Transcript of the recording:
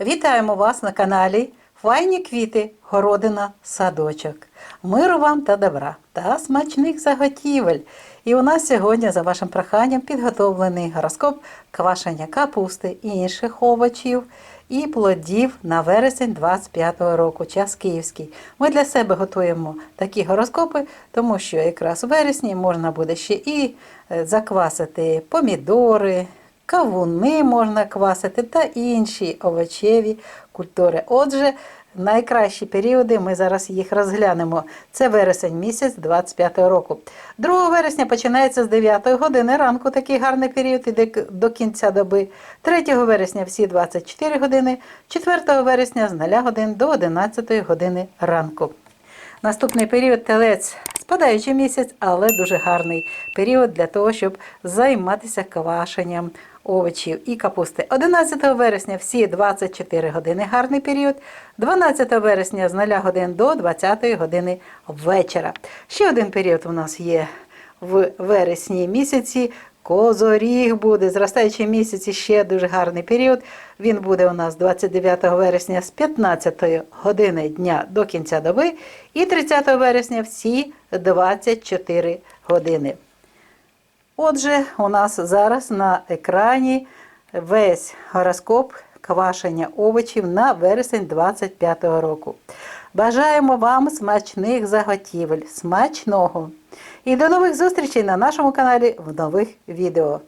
Вітаємо вас на каналі Файні квіти, городина, садочок. Миру вам та добра та смачних заготівель. І у нас сьогодні, за вашим проханням, підготовлений гороскоп квашення капусти і інших овочів і плодів на вересень 25-го року, час київський. Ми для себе готуємо такі гороскопи, тому що якраз у вересні можна буде ще і е, заквасити помідори, кавуни можна квасити та інші овочеві культури. Отже, найкращі періоди ми зараз їх розглянемо. Це вересень місяць 25 року. 2 вересня починається з 9 години ранку, такий гарний період іде до кінця доби. 3 вересня всі 24 години, 4 вересня з 0 годин до 11 години ранку. Наступний період телець спадаючий місяць, але дуже гарний період для того, щоб займатися квашенням овочів і капусти. 11 вересня всі 24 години гарний період. 12 вересня з 0 годин до 20 години вечора. Ще один період у нас є в вересні місяці. Козоріг буде, зростаючий місяць ще дуже гарний період. Він буде у нас 29 вересня з 15 години дня до кінця доби і 30 вересня всі 24 години. Отже, у нас зараз на екрані весь гороскоп квашення овочів на вересень 25 року. Бажаємо вам смачних заготівель, смачного! І до нових зустрічей на нашому каналі в нових відео.